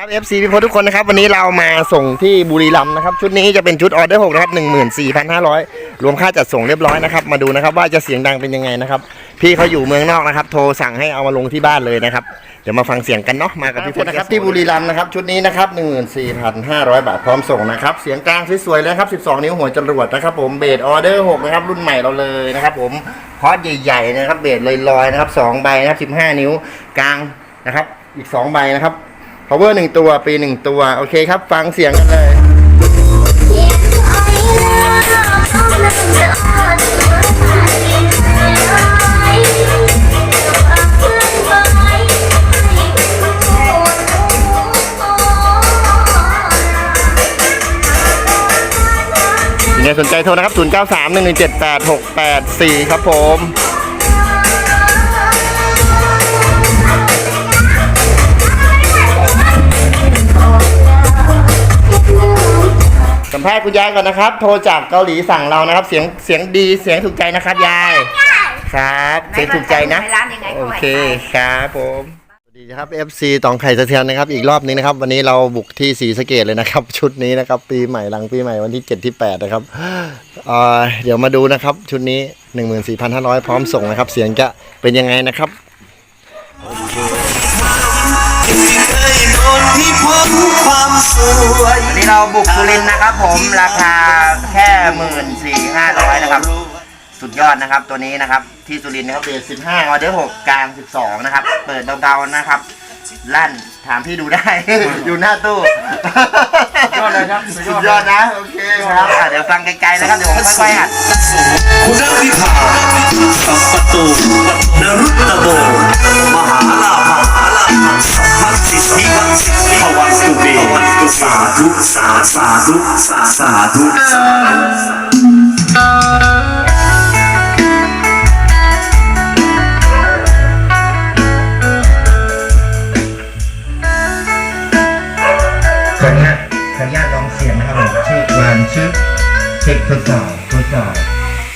ครับ FC พี่พศทุกคนนะครับ วันนี้เรามาส่งที่บุรีรัมย์นะครับ ชุดนี้จะเป็นชุดออเดอร์6นะครับ14,500รวมค่าจัดส่งเรียบร้อยนะครับ มาดูนะครับว่าจะเสียงดังเป็นยังไงนะครับ พี่เขาอยู่เมืองนอกนะครับ โทรสั่งให้เอามาลงที่บ้านเลยนะครับ เดี๋ยวมาฟังเสียงกันเนาะมากับพี่พศนะครับที่บุรีรัมย์นะครับ ชุดนี้นะครับ14,500บาทพร้อมส่งนะครับ เสียงกลางสวยๆเลยครับ12นิ้วหัวจรวดนะครับ ผมเบสออเดอร์6นะครับรุ่นใหม่เราเลยนะครับ ผมคอร์สใหญ่ๆนะครับเบสลอยๆนะครับ2ใบนะครับ15นิ้วกลางนะครับอีก2ใบนะครับ power หนึ่งตัวปีหนึ่งตัว โอเคครับ ฟังเสียงกันเลย ยังไงสนใจโทรนะครับ 0 9 3 1 1 7 8 6 8 4 ครับผม สัมภาษณ์คุณยายก่อนนะครับ โทรจากเกาหลีสั่งเรานะครับ เสียงเสียงดีเสียงถูกใจนะครับยาย ครับเสียงถูกใจนะ ไม่ร้านยังไงก็โอไม่เคขายครับผมสวัสดีครับ FC ตองไข่สะเทือนนะครับ อีกรอบนึงนะครับ วันนี้เราบุกที่ศรีสะเกดเลยนะครับ ชุดนี้นะครับ ปีใหม่หลังปีใหม่วันที่ 7 ที่ 8 นะครับเอ่อเดี๋ยวมาดูนะครับ ชุดนี้ 14,500 พร้อมส่งนะครับ เสียงจะเป็นยังไงนะครับเค ความสวยวันนี้เราบุกสุรินทร์นะครับ ผมราคาแค่หมื่นสี่ห้าร้อยนะครับ สุดยอดนะครับตัวนี้นะครับ ที่สุรินทร์นะครับเบสสิบห้าออเดอร์หกกลางสิบสองนะครับ เปิดเบาๆนะครับ ลั่นถามพี่ดูได้ อยู่หน้าตู้ยอดเลยครับสุสุดดยยออดดนะโอเคครับอะเดี๋ยวฟังไกลๆนะครับเดี๋ยวผมค่อยๆหัดคุณนักวิภาสัมปตูนรุตตโบมหาลาภมหาลาภพัสสิทธิวัสสิทธิภวันตุเบ สาธุสาสาธุสาสาธุขออนุญาตขออนุญาตลองเสียงนะครับชื่อวันชื่อเช็คทดสอบทดสอบ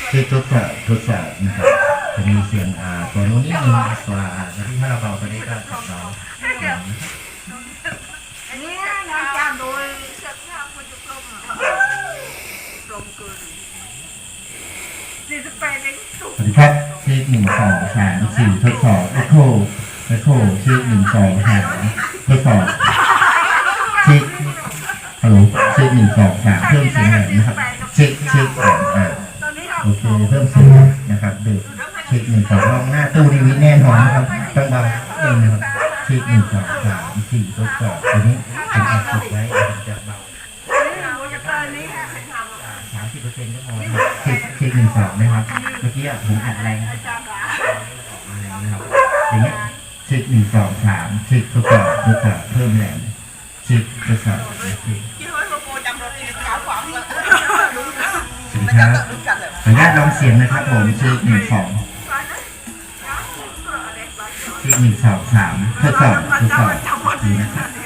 เช็คทดสอบทดสอบนะครับจะมีเสียงอ่าตัวนู้นนิดนึงตัวอ่าแล้วที่ถ้าเราเบาตัวนี้ก็จะเบา อันนี้นะจานโดยเสื้อผ้าคนจะกลมอะกลมเกิน สวัสดีครับเช็คหนึ่งสองสามสี่ทดสอบเอ็กโคเอ็กโคเช็คหนึ่งสองสามทดสอบเช็คฮัลโหลเช็คหนึ่งสองสามเพิ่มเสียงหน่อยนะครับเช็คเช็คอ่าอ่านโอเคเพิ่มเสียงนะครับเด็กเช็คหนึ่งสองลองหน้าตู้ดีวิแน่นอนนะครับต้องเบาเองนะครับเช็คหนึ่งสองสามสี่ทดสอบตัวนี้ผมอัดติดไว้ผมจะเบา ตอนนี้ค่ะ สามสิบเป อร์เซ็นต์ก็พอเช็คเช็คหนึ่งสองนะครับ เมื่อกี้อะผมอัดแรงจานละนะครับ อย่างเงี้ยเช็คหนึ่งสองสามเช็คทดสอบทดสอบเพิ่มแรงเช็คทดสอบโอเคคิดว่าโปรจำรถที่ขาวขวางเลยสวัสดีครับขออนุญาตลองเสียงนะครับผมเช็คหนึ่งสองเช็คหนึ่งสองสามทดสอบทดสอบดีนะครับ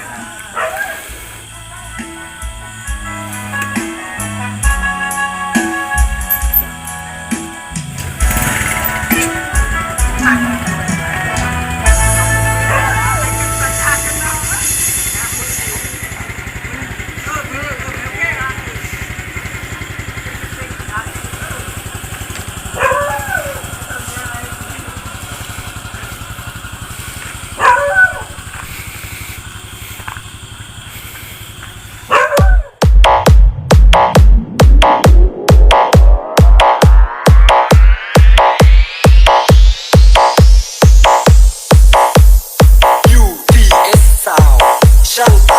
shows.